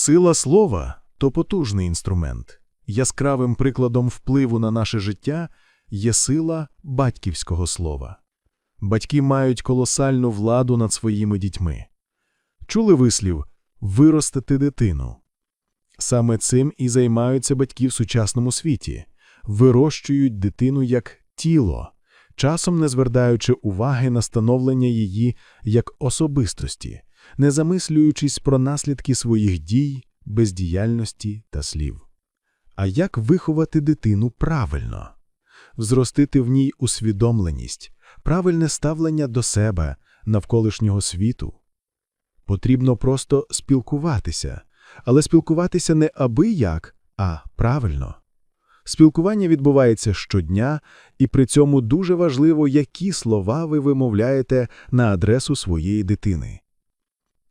Сила слова то потужний інструмент. Яскравим прикладом впливу на наше життя є сила батьківського слова. Батьки мають колосальну владу над своїми дітьми. Чули вислів виростити дитину. Саме цим і займаються батьки в сучасному світі, вирощують дитину як тіло, часом не звертаючи уваги на становлення її як особистості, не замислюючись про наслідки своїх дій, бездіяльності та слів. А як виховати дитину правильно? Взростити в ній усвідомленість, правильне ставлення до себе, навколишнього світу. Потрібно просто спілкуватися, але спілкуватися не аби як, а правильно. Спілкування відбувається щодня, і при цьому дуже важливо, які слова ви вимовляєте на адресу своєї дитини.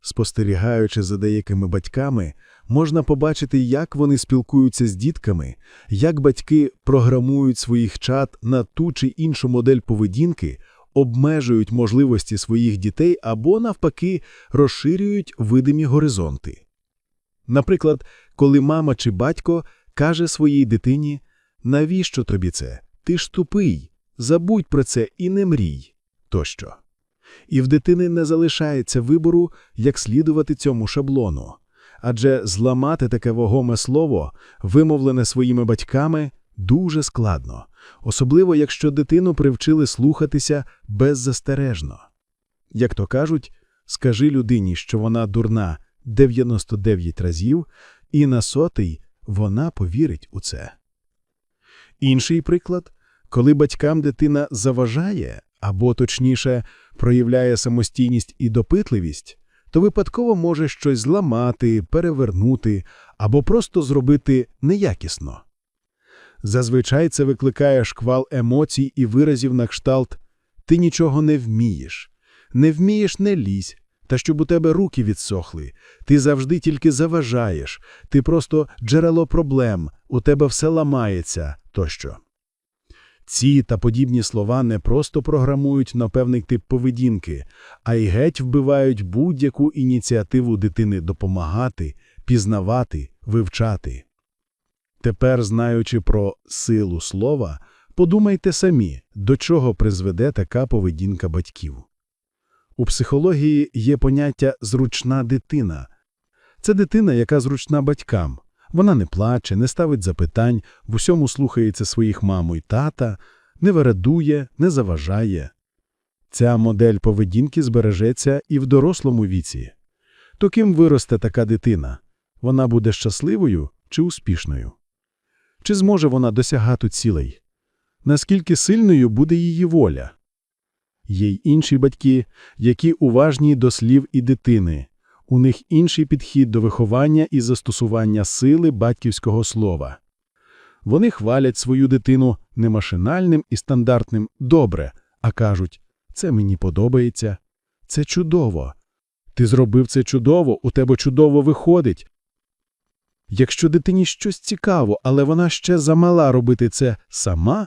Спостерігаючи за деякими батьками, можна побачити, як вони спілкуються з дітками, як батьки програмують своїх чат на ту чи іншу модель поведінки, обмежують можливості своїх дітей або, навпаки, розширюють видимі горизонти. Наприклад, коли мама чи батько каже своїй дитині «Навіщо тобі це? Ти ж тупий, забудь про це і не мрій» тощо. І в дитини не залишається вибору, як слідувати цьому шаблону. Адже зламати таке вагоме слово, вимовлене своїми батьками, дуже складно, особливо якщо дитину привчили слухатися беззастережно. Як то кажуть, скажи людині, що вона дурна 99 разів, і на сотий вона повірить у це. Інший приклад, коли батькам дитина заважає, або точніше, проявляє самостійність і допитливість, то випадково може щось зламати, перевернути або просто зробити неякісно. Зазвичай це викликає шквал емоцій і виразів на кшталт «ти нічого не вмієш», «не вмієш не лізь», та щоб у тебе руки відсохли, ти завжди тільки заважаєш, ти просто джерело проблем, у тебе все ламається тощо. Ці та подібні слова не просто програмують на певний тип поведінки, а й геть вбивають будь-яку ініціативу дитини допомагати, пізнавати, вивчати. Тепер, знаючи про силу слова, подумайте самі, до чого призведе така поведінка батьків. У психології є поняття зручна дитина. Це дитина, яка зручна батькам. Вона не плаче, не ставить запитань, в усьому слухається своїх маму і тата, не вередує, не заважає. Ця модель поведінки збережеться і в дорослому віці. То ким виросте така дитина? Вона буде щасливою чи успішною? Чи зможе вона досягати цілей? Наскільки сильною буде її воля? Є й інші батьки, які уважні до слів і дитини. У них інший підхід до виховання і застосування сили батьківського слова. Вони хвалять свою дитину не машинальним і стандартним добре, а кажуть це мені подобається, це чудово. Ти зробив це чудово, у тебе чудово виходить. Якщо дитині щось цікаво, але вона ще замала робити це сама,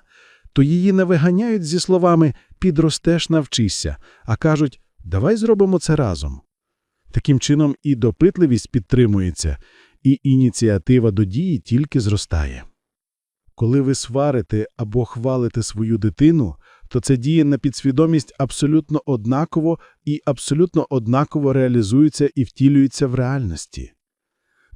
то її не виганяють зі словами підростеш, навчися, а кажуть давай зробимо це разом. Таким чином і допитливість підтримується, і ініціатива до дії тільки зростає. Коли ви сварите або хвалите свою дитину, то це діє на підсвідомість абсолютно однаково і абсолютно однаково реалізується і втілюється в реальності.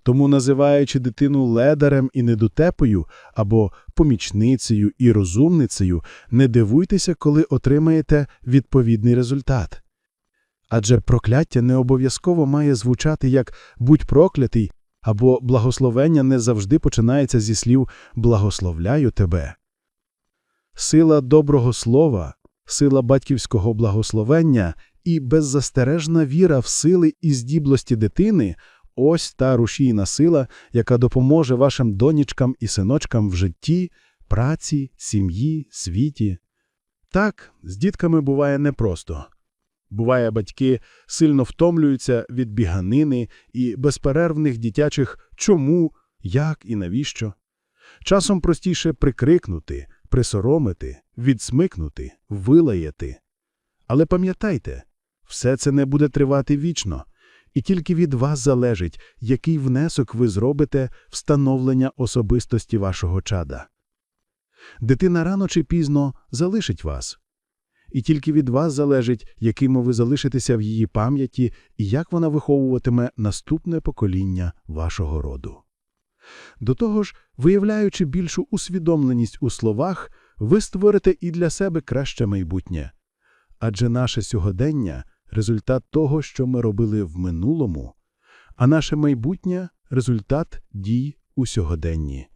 Тому, називаючи дитину ледарем і недотепою або помічницею і розумницею, не дивуйтеся, коли отримаєте відповідний результат. Адже прокляття не обов'язково має звучати як будь проклятий, або благословення не завжди починається зі слів благословляю тебе. Сила доброго слова, сила батьківського благословення і беззастережна віра в сили і здіблості дитини ось та рушійна сила, яка допоможе вашим донічкам і синочкам в житті, праці, сім'ї, світі. Так, з дітками буває непросто. Буває, батьки сильно втомлюються від біганини і безперервних дитячих чому, як і навіщо. Часом простіше прикрикнути, присоромити, відсмикнути, вилаяти. Але пам'ятайте, все це не буде тривати вічно, І тільки від вас залежить, який внесок ви зробите в становлення особистості вашого чада. Дитина рано чи пізно залишить вас. І тільки від вас залежить, якими ви залишитеся в її пам'яті і як вона виховуватиме наступне покоління вашого роду. До того ж, виявляючи більшу усвідомленість у словах, ви створите і для себе краще майбутнє. Адже наше сьогодення результат того, що ми робили в минулому, а наше майбутнє результат дій у сьогоденні.